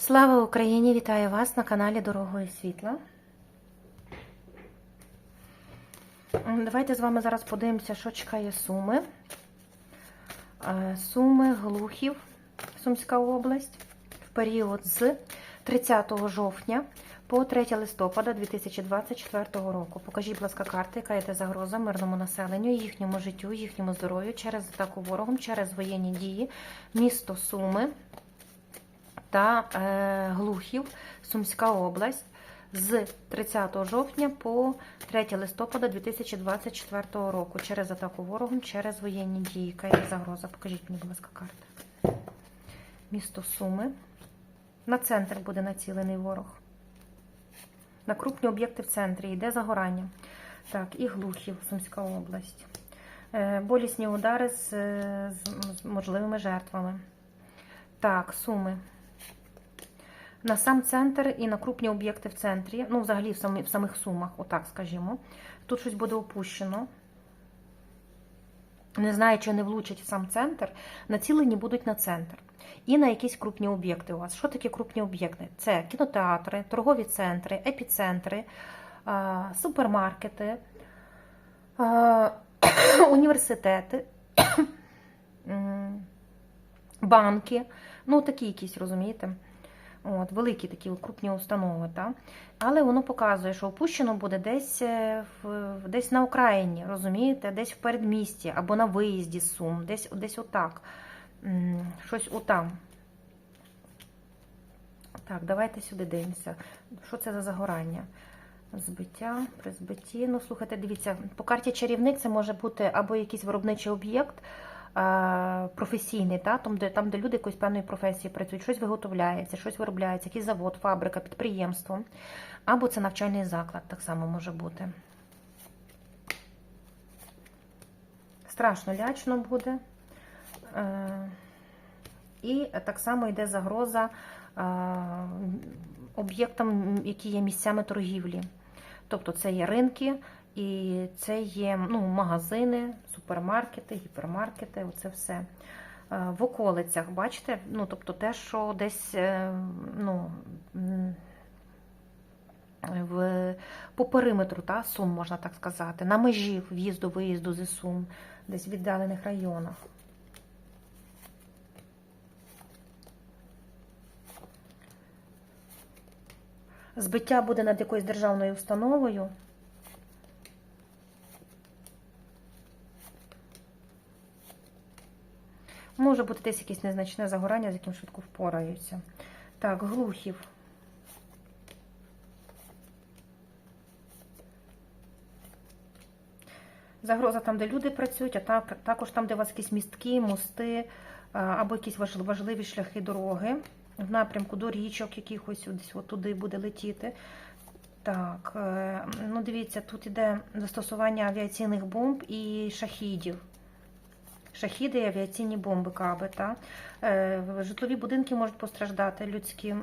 Слава Україні! Вітаю вас на каналі Дорогою Світла. Давайте з вами зараз подивимося, що чекає Суми. Е, Суми, Глухів, Сумська область в період з 30 жовтня по 3 листопада 2024 року. Покажіть, будь ласка, карти, яка є загроза мирному населенню, їхньому життю, їхньому здоров'ю через атаку ворогом, через воєнні дії, місто Суми та е, Глухів, Сумська область з 30 жовтня по 3 листопада 2024 року через атаку ворогом, через воєнні дії. Яка є загроза? Покажіть мені, будь ласка, карти. Місто Суми. На центр буде націлений ворог. На крупні об'єкти в центрі йде загорання. Так, і Глухів, Сумська область. Е, Болісні удари з, з можливими жертвами. Так, Суми на сам центр і на крупні об'єкти в центрі, ну, взагалі в, самі, в самих сумах, отак скажімо. Тут щось буде опущено. Не знаю, чи не влучать в сам центр, націлені будуть на центр. І на якісь крупні об'єкти у вас. Що таке крупні об'єкти? Це кінотеатри, торгові центри, епіцентри, супермаркети, університети, банки. Ну, такі якісь, розумієте? От, великі такі крупні установи. Та? Але воно показує, що опущено буде десь е, в, десь на Україні, розумієте, десь в передмісті або на виїзді з Сум, десь, десь отак. Щось отам. Так, давайте сюди дивимося. Що це за загорання? Збиття, при збитті. Ну, слухайте, дивіться, по карті чарівник це може бути або якийсь виробничий об'єкт професійний, та, там, де, там, де люди якоїсь певної професії працюють, щось виготовляється, щось виробляється, якийсь завод, фабрика, підприємство. Або це навчальний заклад, так само може бути. Страшно лячно буде. Е, І так само йде загроза е, об'єктам, які є місцями торгівлі. Тобто це є ринки, і це є ну, магазини, супермаркети, гіпермаркети, оце все. Е, В околицях, бачите, ну, тобто те, що десь е, ну, в, по периметру та, Сум, можна так сказати, на межі в'їзду-виїзду зі Сум, десь в віддалених районах. Збиття буде над якоюсь державною установою. Може бути десь якесь незначне загорання, з яким швидко впораються. Так, глухів. Загроза там, де люди працюють, а так, також там, де у вас якісь містки, мости або якісь важливі шляхи дороги в напрямку до річок якихось десь от туди буде летіти. Так, е, ну дивіться, тут іде застосування авіаційних бомб і шахідів. Шахіди і авіаційні бомби каби. Та? Е, Житлові будинки можуть постраждати, людські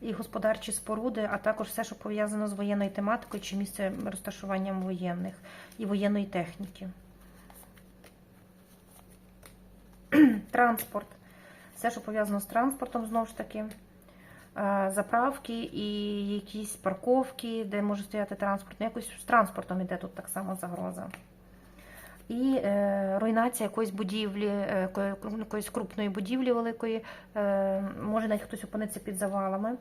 і господарчі споруди, а також все, що пов'язано з воєнною тематикою чи місце розташуванням воєнних і воєнної техніки. Транспорт. Все, що пов'язано з транспортом, знову ж таки. Е, Заправки і якісь парковки, де може стояти транспорт. Ну, якось з транспортом іде тут так само загроза. І е, руйнація якоїсь будівлі, е, ко- якоїсь крупної будівлі великої. Е, може навіть хтось опиниться під завалами. Е,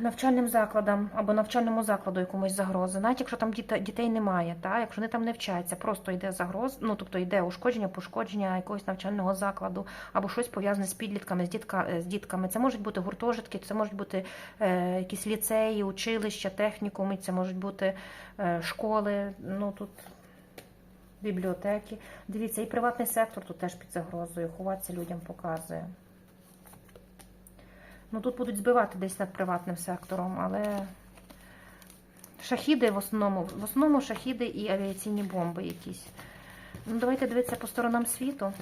Навчальним закладам або навчальному закладу якомусь загрози, навіть якщо там дітей немає, та? якщо вони там не вчаться, просто йде загроз, ну тобто йде ушкодження, пошкодження якогось навчального закладу, або щось пов'язане з підлітками, з, дітка, з дітками. Це можуть бути гуртожитки, це можуть бути е, якісь ліцеї, училища, технікуми, це можуть бути е, школи, ну тут бібліотеки. Дивіться, і приватний сектор тут теж під загрозою, ховатися людям показує. Ну тут будуть збивати десь над приватним сектором, але шахіди в основному, в основному шахіди і авіаційні бомби якісь. Ну, давайте дивитися по сторонам світу.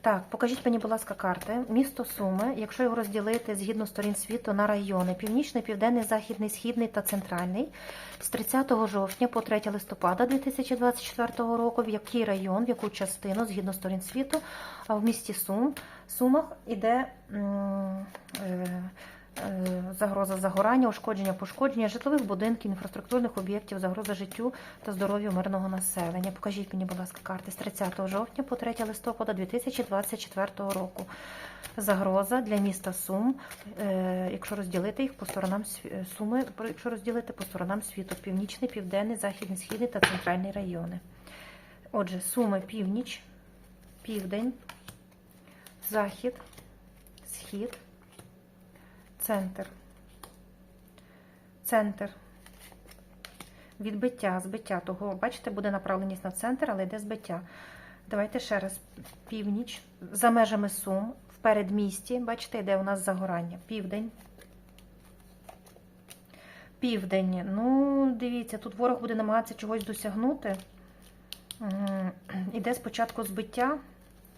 Так, покажіть мені, будь ласка, карти. Місто Суми, якщо його розділити згідно сторін світу на райони: північний, південний, західний, східний та центральний, з 30 жовтня по 3 листопада 2024 року, в який район, в яку частину згідно сторін світу, в місті Сум, Сумах іде е, загроза загорання, ушкодження, пошкодження житлових будинків, інфраструктурних об'єктів, загроза життю та здоров'ю мирного населення. Покажіть мені, будь ласка, карти з 30 жовтня по 3 листопада 2024 року. Загроза для міста Сум, е, якщо розділити їх по сторонам е, Суми, якщо розділити по сторонам світу, північний, південний, західний, східний та центральний райони. Отже, Суми північ, південь, захід, схід, центр. Центр. Відбиття, збиття того, бачите, буде направленість на центр, але йде збиття. Давайте ще раз. Північ, за межами Сум, в передмісті, бачите, йде у нас загорання. Південь. Південь. Ну, дивіться, тут ворог буде намагатися чогось досягнути. Іде спочатку збиття,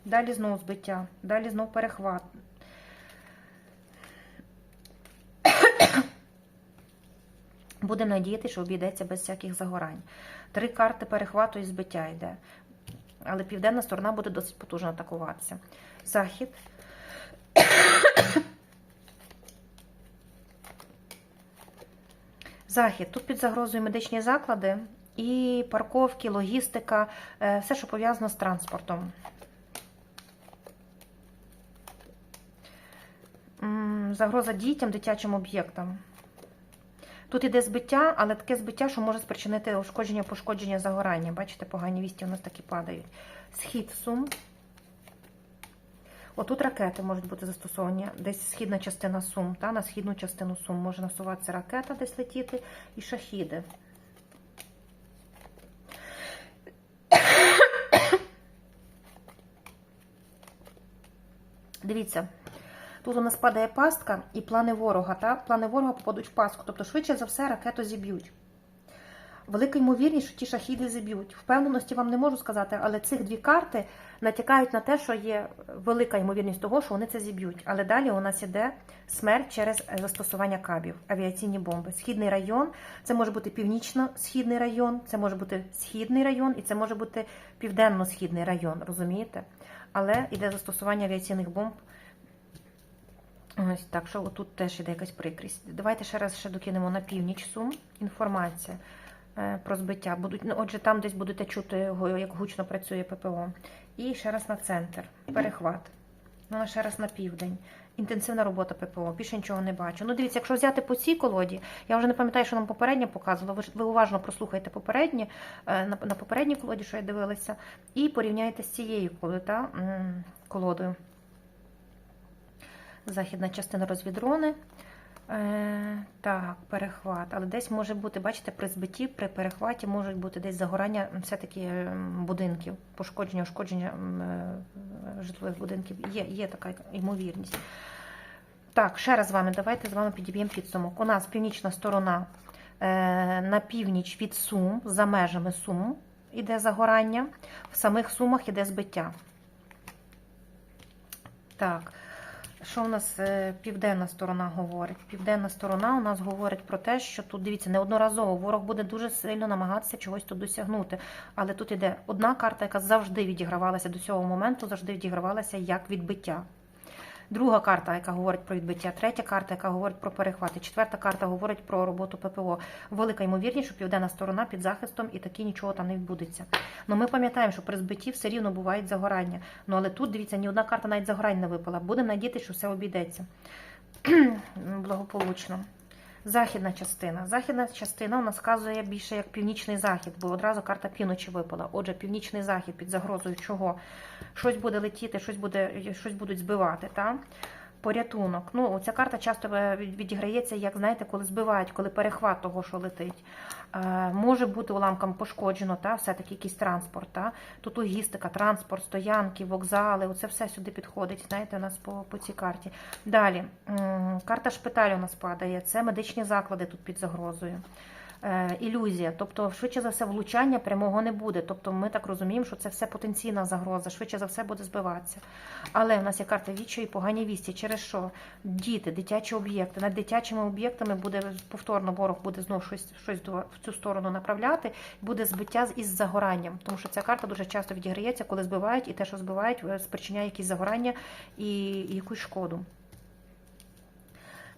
далі знову збиття, далі знову перехват. Будемо надіяти, що обійдеться без всяких загорань. Три карти перехвату і збиття йде. Але південна сторона буде досить потужно атакуватися. Захід. Захід. Тут під загрозою медичні заклади і парковки, логістика, е, все, що пов'язано з транспортом. Загроза дітям, дитячим об'єктам. Тут іде збиття, але таке збиття, що може спричинити ушкодження, пошкодження, загорання. Бачите, погані вісті у нас такі падають. Схід сум. Отут ракети можуть бути застосовані. Десь східна частина сум. Та, на східну частину сум може насуватися ракета, десь летіти, і шахіди. Дивіться, тут у нас падає пастка і плани ворога. Та? Плани ворога попадуть в пастку. Тобто, швидше за все, ракету зіб'ють. Велика ймовірність, що ті шахіди зіб'ють. Впевненості вам не можу сказати, але цих дві карти натякають на те, що є велика ймовірність того, що вони це зіб'ють. Але далі у нас іде смерть через застосування кабів, авіаційні бомби. Східний район, це може бути північно-східний район, це може бути східний район і це може бути південно-східний район, розумієте? Але йде застосування авіаційних бомб. Ось так, що тут теж іде якась прикрість. Давайте ще раз ще докинемо на північ сум. Інформація е, про збиття. Будуть, ну, отже, там десь будете чути, як гучно працює ППО. І ще раз на центр. Перехват. Ну, ще раз на південь. Інтенсивна робота ППО. Більше нічого не бачу. Ну, дивіться, якщо взяти по цій колоді, я вже не пам'ятаю, що нам попереднє показувало. Ви, ви уважно прослухайте попереднє, е, на, на попередній колоді, що я дивилася, і порівняйте з цією та, колодою. Західна частина розвідрони. Е, так, перехват. Але десь може бути, бачите, при збитті, при перехваті можуть бути десь загорання все-таки будинків, пошкодження, ушкодження е, житлових будинків. Є, є така ймовірність. Так, ще раз з вами, давайте з вами підіб'ємо підсумок. У нас північна сторона е, на північ від Сум, за межами Сум іде загорання, в самих Сумах іде збиття. Так. Що у нас е, південна сторона говорить? Південна сторона у нас говорить про те, що тут дивіться неодноразово ворог буде дуже сильно намагатися чогось тут досягнути. Але тут іде одна карта, яка завжди відігравалася до цього моменту, завжди відігравалася як відбиття. Друга карта, яка говорить про відбиття, третя карта, яка говорить про перехвати, четверта карта говорить про роботу ППО. Велика ймовірність, що південна сторона під захистом і таки нічого там не відбудеться. Ну ми пам'ятаємо, що при збитті все рівно бувають загорання. Ну але тут дивіться, ні одна карта навіть загорань не випала. Будемо надіятися, що все обійдеться благополучно. Західна частина. Західна частина у нас вказує більше як північний захід, бо одразу карта півночі випала. Отже, північний захід під загрозою чого? Щось буде летіти, щось буде, щось будуть збивати. Та? Порятунок. Ну, ця карта часто е, відіграється, як знаєте, коли збивають, коли перехват того, що летить. Е, може бути уламком пошкоджено, та, все-таки якийсь транспорт. Та? Тут логістика, транспорт, стоянки, вокзали, оце все сюди підходить, знаєте, у нас по, по цій карті. Далі, карта шпиталю у нас падає, це медичні заклади тут під загрозою. Е, ілюзія. Тобто, швидше за все, влучання прямого не буде. Тобто, ми так розуміємо, що це все потенційна загроза, швидше за все буде збиватися. Але в нас є карта віччя і погані вісті, через що діти, дитячі об'єкти. Над дитячими об'єктами буде повторно ворог буде знову щось, щось в цю сторону направляти, буде збиття із загоранням. Тому що ця карта дуже часто відіграється, коли збивають, і те, що збивають, е, спричиняє якісь загорання і якусь шкоду.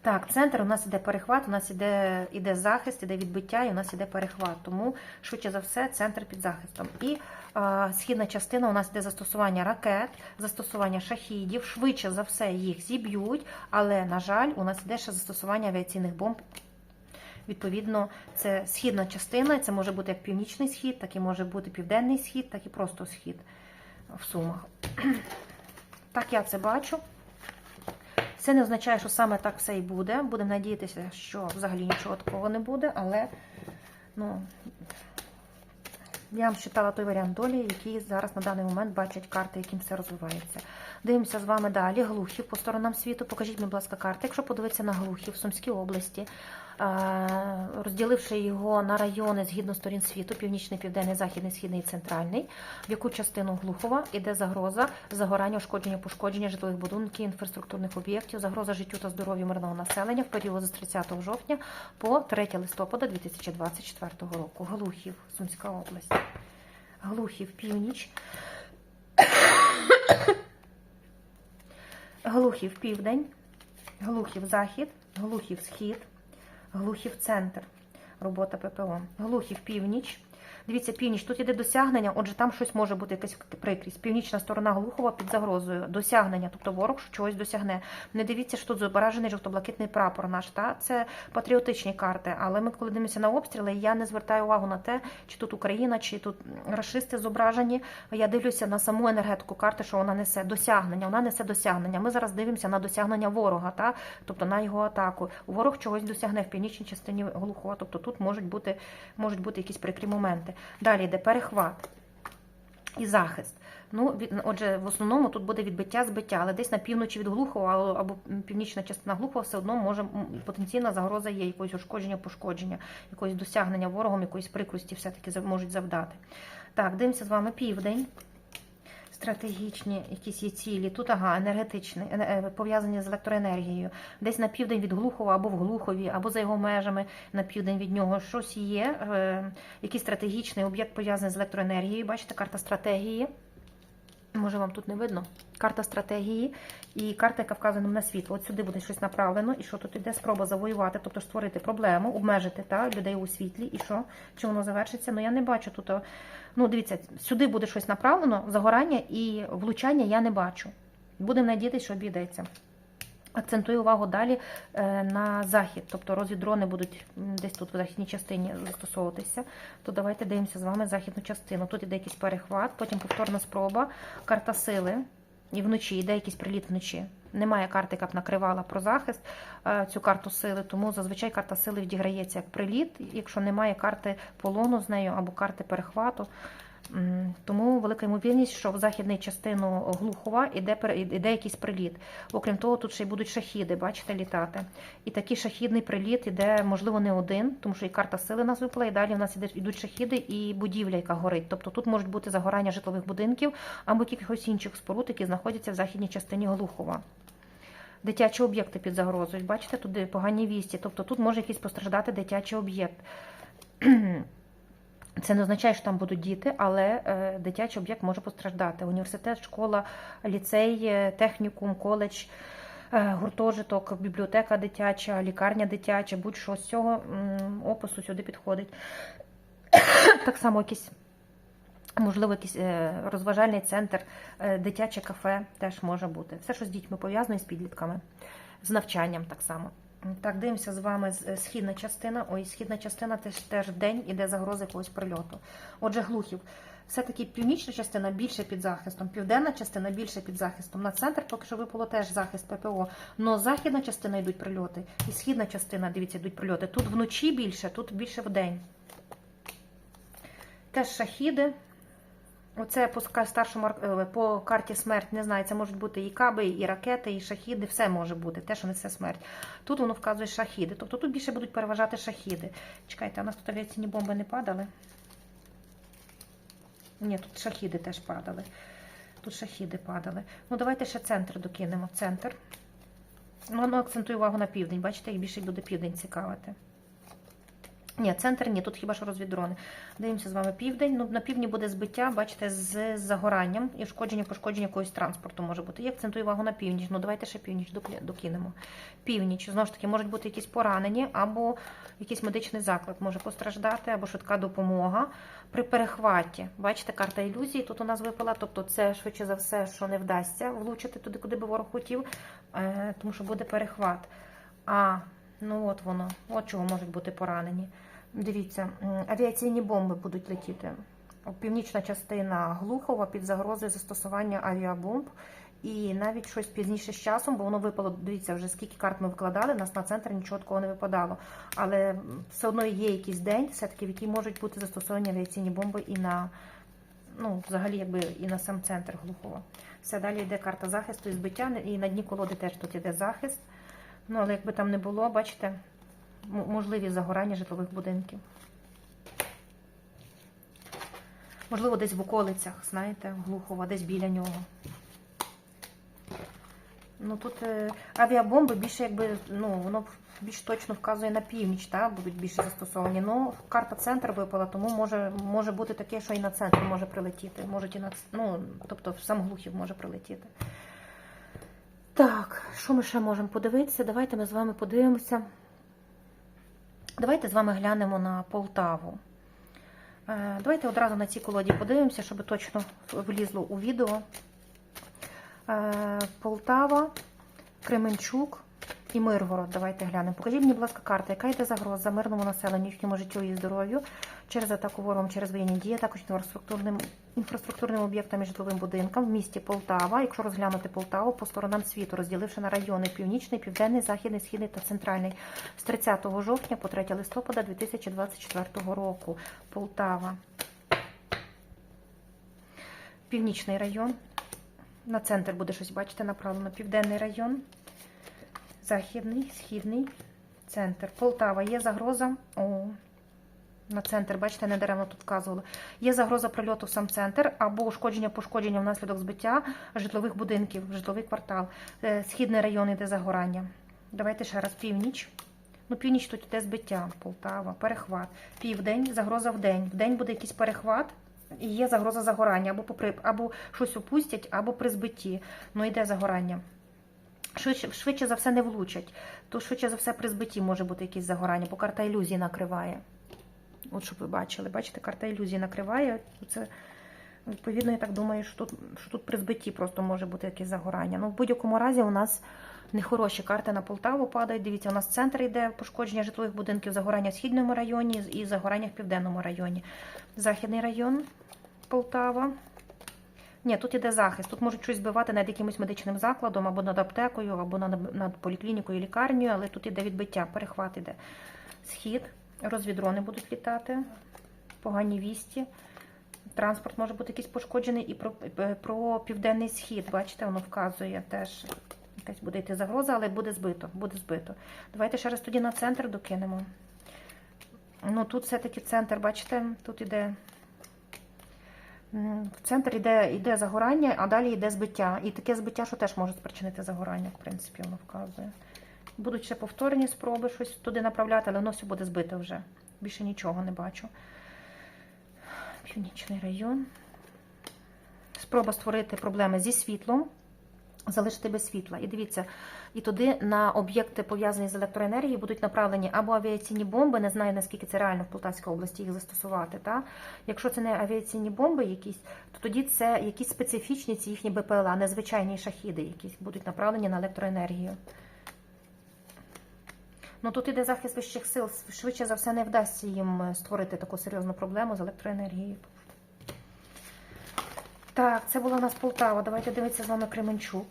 Так, центр у нас іде перехват, у нас іде, іде захист, іде відбиття, і у нас іде перехват. Тому, швидше за все, центр під захистом. І е, східна частина у нас іде застосування ракет, застосування шахідів. Швидше за все їх зіб'ють, але, на жаль, у нас іде ще застосування авіаційних бомб. Відповідно, це східна частина, це може бути як північний схід, так і може бути південний схід, так і просто схід в Сумах. Так я це бачу. Це не означає, що саме так все і буде. Будемо надіятися, що взагалі нічого такого не буде, але ну, я вам читала той варіант долі, який зараз на даний момент бачать карти, яким все розвивається. Дивимося з вами далі. Глухів по сторонам світу. Покажіть, будь ласка, карти. Якщо подивитися на Глухів в Сумській області, розділивши його на райони згідно сторін світу, північний, південний, західний, східний і центральний, в яку частину Глухова іде загроза загорання, ушкодження, пошкодження житлових будинків, інфраструктурних об'єктів, загроза життю та здоров'ю мирного населення в період з 30 жовтня по 3 листопада 2024 року. Глухів, Сумська область. Глухів, північ. Глухів південь, Глухів захід, Глухів схід, Глухів центр. Робота ППО. Глухів північ. Дивіться, північ, тут іде досягнення, отже, там щось може бути якась прикрість. Північна сторона Глухова під загрозою. Досягнення, тобто ворог чогось досягне. Не дивіться, що тут зображений жовто-блакитний прапор наш. Та? Це патріотичні карти. Але ми, коли дивимося на обстріли, я не звертаю увагу на те, чи тут Україна, чи тут рашисти зображені. Я дивлюся на саму енергетику карти, що вона несе досягнення. Вона несе досягнення. Ми зараз дивимося на досягнення ворога, та? тобто на його атаку. Ворог чогось досягне в північній частині Глухова. Тобто тут можуть бути, можуть бути якісь прикрі моменти. Далі йде перехват і захист. Ну, отже, в основному тут буде відбиття збиття, але десь на півночі від Глухова або, північна частина Глухова все одно може потенційна загроза є якогось ушкодження, пошкодження, якогось досягнення ворогом, якоїсь прикрості все-таки можуть завдати. Так, дивимося з вами південь. Стратегічні якісь є цілі. Тут ага, енергетичні, е, пов'язані з електроенергією. Десь на південь від Глухова або в Глухові, або за його межами на південь від нього щось є. Е, якийсь стратегічний об'єкт пов'язаний з електроенергією. Бачите, карта стратегії. Може, вам тут не видно? Карта стратегії і карта, яка вказана на світло. От сюди буде щось направлено, і що тут іде спроба завоювати, тобто створити проблему, обмежити та, людей у світлі, і що? Чи воно завершиться? Ну я не бачу тут. Ну, дивіться, сюди буде щось направлено, загорання і влучання я не бачу. Будемо надіятися, що обійдеться. Акцентую увагу далі е, на захід, тобто розвіддрони будуть десь тут в західній частині застосовуватися. То давайте дивимося з вами західну частину. Тут іде якийсь перехват, потім повторна спроба, карта сили. І вночі йде якийсь приліт вночі. Немає карти, яка б накривала про захист е, цю карту сили, тому зазвичай карта сили відіграється як приліт, якщо немає карти полону з нею або карти перехвату. Тому велика ймовірність, що в західну частину Глухова іде, іде якийсь приліт. Окрім того, тут ще й будуть шахіди, бачите, літати. І такий шахідний приліт іде, можливо, не один, тому що і карта сили нас випала, і далі в нас йдуть шахіди і будівля, яка горить. Тобто тут можуть бути загорання житлових будинків або якихось інших споруд, які знаходяться в західній частині Глухова. Дитячі об'єкти під загрозою. Бачите, туди погані вісті. Тобто тут може якийсь постраждати дитячий об'єкт. Це не означає, що там будуть діти, але е, дитячий об'єкт може постраждати. Університет, школа, ліцей, е, технікум, коледж, е, гуртожиток, бібліотека дитяча, лікарня дитяча, будь-що з цього опису сюди підходить. Так само якийсь, можливо, якийсь розважальний центр, дитяче кафе теж може бути. Все, що з дітьми пов'язано і з підлітками, з навчанням так само. Так, дивимося з вами е, східна частина. Ой, східна частина теж, теж день іде загроза якогось прильоту. Отже, глухів. Все-таки північна частина більше під захистом, південна частина більше під захистом. На центр поки що випало теж захист ППО. Но західна частина йдуть прильоти, і східна частина, дивіться, йдуть прильоти. Тут вночі більше, тут більше вдень. Теж шахіди, Оце по старшому е, по карті смерть, не знаю, це можуть бути і каби, і ракети, і шахіди, все може бути, те, що несе смерть. Тут воно вказує шахіди. Тобто тут більше будуть переважати шахіди. Чекайте, а у нас тут авіаційні бомби не падали? Ні, тут шахіди теж падали. Тут шахіди падали. Ну, давайте ще центр докинемо. Центр. Ну, воно акцентує увагу на південь. Бачите, їх більше буде південь цікавити. Ні, центр ні, тут хіба що розвідрони. Дивимося з вами південь. Ну, на півдні буде збиття, бачите, з загоранням і шкодження, пошкодження якогось транспорту може бути. Я акцентую увагу на північ. Ну, давайте ще північ докинемо. Північ, знову ж таки, можуть бути якісь поранені, або якийсь медичний заклад може постраждати, або швидка допомога. При перехваті, бачите, карта ілюзії тут у нас випала, тобто це швидше за все, що не вдасться влучити туди, куди би ворог хотів, е, тому що буде перехват. А, ну от воно, от чого можуть бути поранені. Дивіться, авіаційні бомби будуть летіти. Північна частина Глухова під загрозою застосування авіабомб. І навіть щось пізніше з часом, бо воно випало, дивіться, вже скільки карт ми викладали, нас на центр нічого такого не випадало. Але все одно є якийсь день, все-таки, в який можуть бути застосовані авіаційні бомби і на, ну, взагалі, якби і на сам центр Глухова. Все далі йде карта захисту і збиття, і на дні колоди теж тут йде захист. Ну, але якби там не було, бачите, можливі загорання житлових будинків. Можливо, десь в околицях, знаєте, Глухова, десь біля нього. Ну тут е, авіабомби більше якби, ну, воно більш точно вказує на північ, та, будуть більше застосовані. Ну, карта центр випала, тому може, може бути таке, що і на центр може прилетіти. Можуть і на, ну, тобто в сам Глухів може прилетіти. Так, що ми ще можемо подивитися? Давайте ми з вами подивимося. Давайте з вами глянемо на Полтаву. Е, Давайте одразу на цій колоді подивимося, щоб точно влізло у відео. Е, Полтава, Кременчук і Миргород. Давайте глянемо. Покажіть мені, будь ласка, карта, яка йде загроза мирному населенню, їхньому життю і здоров'ю через атаку ворогом, через воєнні дії, також інфраструктурним, інфраструктурним об'єктам і житловим будинкам в місті Полтава. Якщо розглянути Полтаву по сторонам світу, розділивши на райони Північний, Південний, Західний, Східний та Центральний з 30 жовтня по 3 листопада 2024 року. Полтава. Північний район. На центр буде щось, бачите, направлено. Південний район, західний, східний, центр. Полтава. Є загроза. О, на центр, бачите, не даремно тут вказували. Є загроза прильоту в сам центр або ушкодження пошкодження внаслідок збиття житлових будинків, житловий квартал. Е, Східний район іде загорання. Давайте ще раз північ. Ну, північ тут іде збиття, Полтава, перехват. Південь, загроза в день. В день буде якийсь перехват. І є загроза загорання, або попри, або щось опустять, або при збитті. Ну йде загорання. Швидше, швидше за все не влучать. То швидше за все при збитті може бути якесь загорання, бо карта ілюзії накриває. От щоб ви бачили, бачите, карта ілюзії накриває. Це, відповідно, я так думаю, що тут, що тут при збитті просто може бути якесь загорання. Ну, в будь-якому разі у нас нехороші карти на Полтаву падають. Дивіться, у нас центр йде пошкодження житлових будинків, загорання в східному районі і загорання в південному районі. Західний район Полтава. Ні, тут іде захист. Тут можуть щось збивати над якимось медичним закладом, або над аптекою, або над, поліклінікою, лікарнею, але тут іде відбиття, перехват іде. Схід, розвідрони будуть літати, погані вісті. Транспорт може бути якийсь пошкоджений і про, е, про південний схід. Бачите, воно вказує теж. Якась буде йти загроза, але буде збито. Буде збито. Давайте ще раз тоді на центр докинемо. Ну тут все-таки центр, бачите, тут іде. В центр йде, йде загорання, а далі йде збиття. І таке збиття, що теж може спричинити загорання, в принципі, воно вказує. Будуть ще повторні спроби щось туди направляти, але воно все буде збите вже. Більше нічого не бачу. Північний район. Спроба створити проблеми зі світлом, залишити без світла. І дивіться, і туди на об'єкти, пов'язані з електроенергією, будуть направлені або авіаційні бомби, не знаю наскільки це реально в Полтавській області їх застосувати. Та? Якщо це не авіаційні бомби якісь, то тоді це якісь специфічні ці їхні БПЛА, незвичайні шахіди, якісь будуть направлені на електроенергію. Ну тут іде захист вищих сил. Швидше за все не вдасться їм е, створити таку серйозну проблему з електроенергією. Так, це була у нас Полтава. Давайте дивитися з вами Кременчук.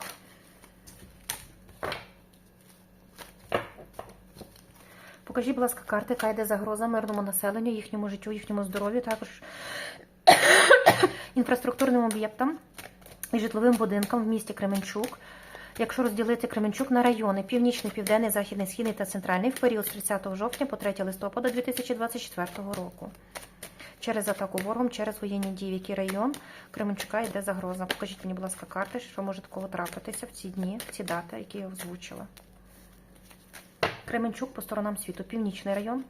Покажіть, будь ласка, карти, яка йде загроза мирному населенню, їхньому життю, їхньому здоров'ю, також інфраструктурним об'єктам і житловим будинкам в місті Кременчук. Якщо розділити Кременчук на райони північний, південний, західний, східний та центральний в період з 30 жовтня по 3 листопада 2024 року. Через атаку ворогом, через воєнні дії, в який район Кременчука йде загроза. Покажіть мені, будь ласка, карти, що може такого трапитися в ці дні, в ці дати, які я озвучила. Кременчук по сторонам світу. Північний район,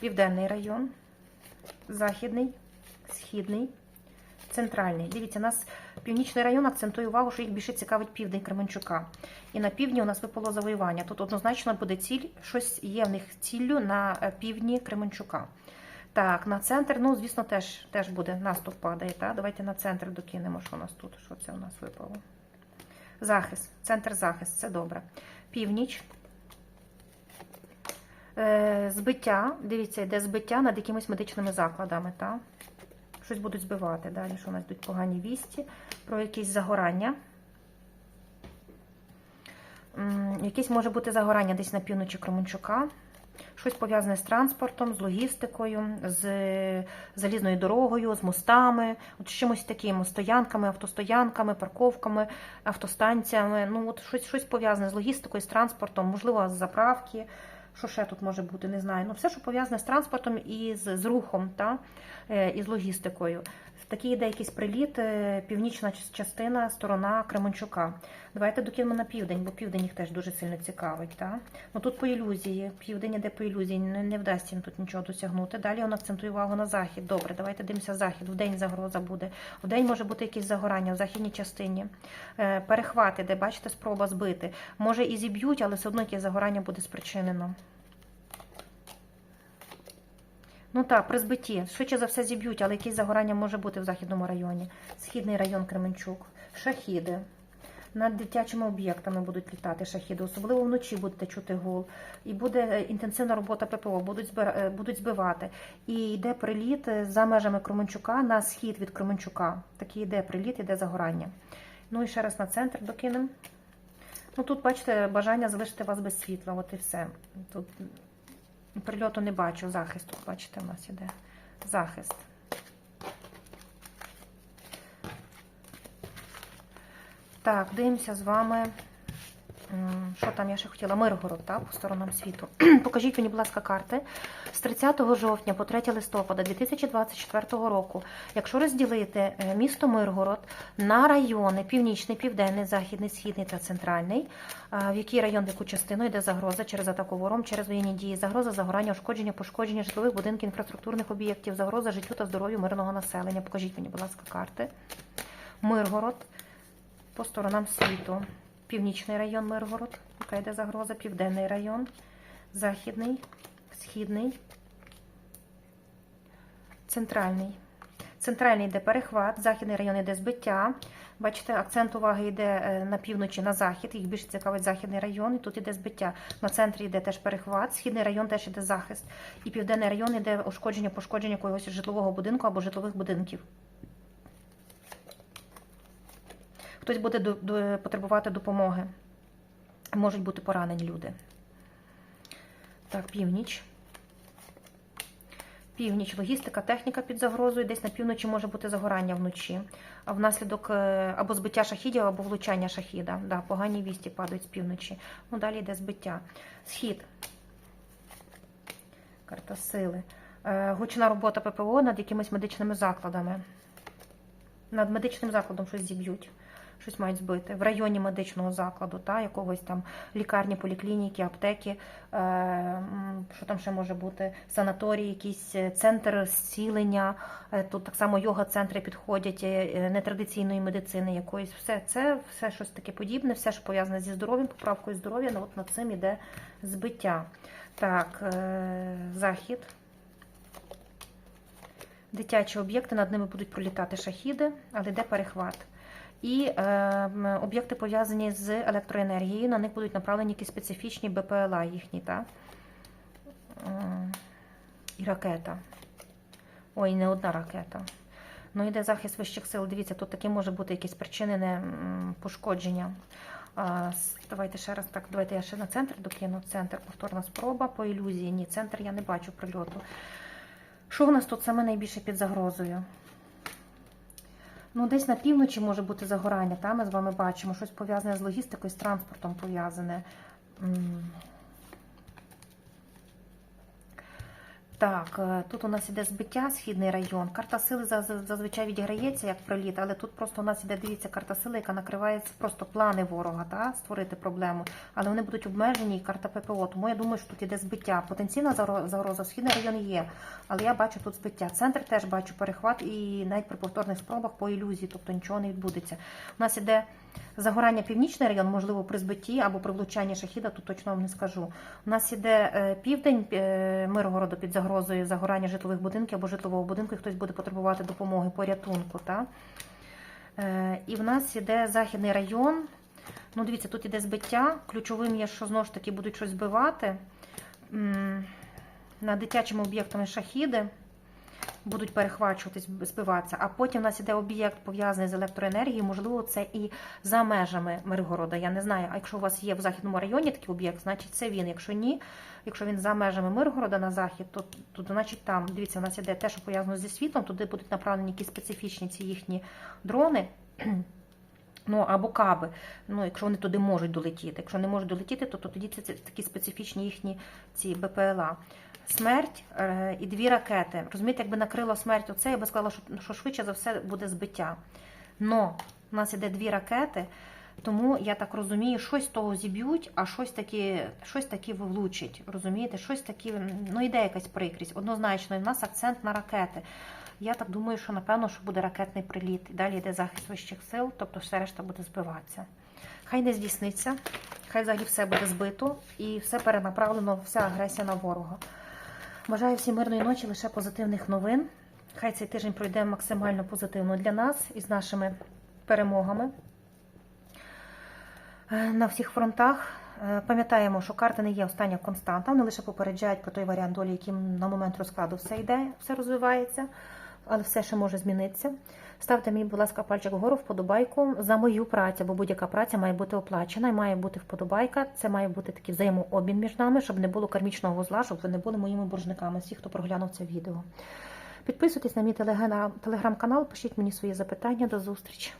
південний район, західний, східний, центральний. Дивіться, у нас північний район акцентує увагу, що їх більше цікавить південь Кременчука. І на півдні у нас випало завоювання. Тут однозначно буде ціль, щось є в них ціллю на е, півдні Кременчука. Так, на центр, ну, звісно, теж, теж буде наступ падає. Так? Давайте на центр докинемо, що у нас тут, що це у нас випало. Захист, центр захист, це добре. Північ. Е, збиття, дивіться, йде збиття над якимись медичними закладами. Так? Щось будуть збивати. Далі, що у нас йдуть погані вісті, про якісь загорання. Якесь може бути загорання десь на півночі Кременчука. Щось пов'язане з транспортом, з логістикою, з залізною дорогою, з мостами, от з чимось таким, стоянками, автостоянками, парковками, автостанціями. Ну, от щось, щось пов'язане з логістикою, з транспортом, можливо, з заправки. Що ще тут може бути, не знаю. Ну, все, що пов'язане з транспортом і з, з рухом, та, е, і з логістикою. Такий йде якийсь приліт, е, північна частина, сторона Кременчука. Давайте докинемо на південь, бо південь їх теж дуже сильно цікавить. Та? Ну тут по ілюзії, південь іде по ілюзії, не, не вдасться їм тут нічого досягнути. Далі він акцентує увагу на захід. Добре, давайте дивимося захід. Вдень загроза буде. Вдень може бути якесь загорання в західній частині. Е, перехвати, де бачите, спроба збити. Може і зіб'ють, але все одно якесь загорання буде спричинено. Ну так, при збитті. Швидше за все зіб'ють, але якесь загорання може бути в західному районі. Східний район Кременчук. Шахіди. Над дитячими об'єктами будуть літати шахіди, особливо вночі будете чути гул. І буде е, інтенсивна робота ППО, будуть, е, будуть збивати. І йде приліт е, за межами Кременчука на схід від Кременчука. Такий йде приліт, іде загорання. Ну і ще раз на центр докинемо. Ну тут, бачите, бажання залишити вас без світла, от і все. Тут Прильоту не бачу, захист бачите, у нас іде. Захист. Так, дивимося з вами. Що там я ще хотіла? Миргород, так, по сторонам світу. Покажіть мені, будь ласка, карти. З 30 жовтня по 3 листопада 2024 року, якщо розділити е, місто Миргород на райони північний, південний, західний, східний та центральний, в який район, в яку частину йде загроза через атаку вором, через воєнні дії, загроза загорання, ушкодження, пошкодження житлових будинків, інфраструктурних об'єктів, загроза життю та здоров'ю мирного населення. Покажіть мені, будь ласка, карти. Миргород по сторонам світу. Північний район Миргород, яка йде загроза, південний район, західний, східний, центральний. Центральний йде перехват, західний район йде збиття. Бачите, акцент уваги йде е, на півночі, на захід. Їх більше цікавить західний район, і тут йде збиття. На центрі йде теж перехват, східний район теж йде захист. І південний район йде ушкодження, пошкодження якогось житлового будинку або житлових будинків. Хтось буде потребувати допомоги. Можуть бути поранені люди. Так, північ. Північ, логістика, техніка під загрозою. Десь на півночі може бути загорання вночі. А внаслідок е, або збиття шахідів, або влучання шахіда. Да, погані вісті падають з півночі. Ну, далі йде збиття. Схід. Карта сили. Е, Гучна робота ППО над якимись медичними закладами. Над медичним закладом щось зіб'ють. Щось мають збити в районі медичного закладу, та якогось там лікарні, поліклініки, аптеки, е, що там ще може бути, санаторій, якийсь е, центр зцілення. Е, Тут так само йога-центри підходять е, нетрадиційної медицини якоїсь. Все це все щось таке подібне, все, що пов'язане зі здоров'ям, поправкою здоров'я. Ну, от над цим іде збиття. Так, е, захід. Дитячі об'єкти, над ними будуть пролітати шахіди, але йде перехват. І е, об'єкти пов'язані з електроенергією, на них будуть направлені якісь специфічні БПЛА їхні, так? М, І ракета. Ой, не одна ракета. Ну, йде захист вищих сил. Дивіться, тут такі може бути якісь причинене пошкодження. Давайте ще раз так, давайте я ще на центр докину. Центр, повторна спроба по ілюзії. Ні, центр я не бачу прильоту. Що в нас тут саме найбільше під загрозою? Ну, десь на півночі може бути загорання, та ми з вами бачимо, щось пов'язане з логістикою, з транспортом пов'язане. Так, е, тут у нас іде збиття, східний район. Карта сили заз- зазвичай відіграється як приліт, але тут просто у нас іде, дивіться, карта сили, яка накривається просто плани ворога, та, створити проблему. Але вони будуть обмежені і карта ППО. Тому я думаю, що тут іде збиття. Потенційна загроза, східний район є, але я бачу тут збиття. Центр теж бачу перехват і навіть при повторних спробах по ілюзії, тобто нічого не відбудеться. У нас іде загорання північний район, можливо, при збитті або при влучанні шахіда, тут точно вам не скажу. У нас іде е, південь е, Миргороду під загрозою загорання житлових будинків або житлового будинку, і хтось буде потребувати допомоги, порятунку. Та? Е, І в нас іде західний район. Ну, дивіться, тут іде збиття. Ключовим є, що знову ж таки будуть щось збивати. На дитячими об'єктами шахіди будуть перехвачуватись, збиватися. А потім у нас іде об'єкт пов'язаний з електроенергією. Можливо, це і за межами Миргорода. Я не знаю. А якщо у вас є в західному районі такий об'єкт, значить це він. Якщо ні, якщо він за межами Миргорода на захід, то, то значить там. Дивіться, у нас іде те, що пов'язано зі світлом, туди будуть направлені якісь специфічні ці їхні дрони. Ну, або каби, ну, якщо вони туди можуть долетіти. Якщо не можуть долетіти, то, то тоді це, це такі специфічні їхні ці БПЛА. Смерть е, і дві ракети. Розумієте, якби накрило смерть оце, я би сказала, що, що швидше за все буде збиття. Но у нас іде дві ракети, тому я так розумію, щось того зіб'ють, а щось таке, щось таке влучить. Розумієте, щось таке, ну йде якась прикрість. Однозначно, в нас акцент на ракети. Я так думаю, що напевно що буде ракетний приліт. І далі йде захист вищих сил, тобто все решта буде збиватися. Хай не здійсниться, хай взагалі все буде збито і все перенаправлено, вся агресія на ворога. Бажаю всім мирної ночі, лише позитивних новин. Хай цей тиждень пройде максимально позитивно для нас і з нашими перемогами на всіх фронтах. Е, Пам'ятаємо, що карти не є остання константа, вони лише попереджають про той варіант долі, яким на момент розкладу все йде, все розвивається, але все ще може змінитися. Ставте мені, будь ласка, пальчик вгору, вподобайку за мою працю, бо будь-яка праця має бути оплачена і має бути вподобайка. Це має бути такий взаємообмін між нами, щоб не було кармічного вузла, щоб ви не були моїми боржниками, всі, хто проглянув це відео. Підписуйтесь на мій телеграм- телеграм-канал, пишіть мені свої запитання. До зустрічі!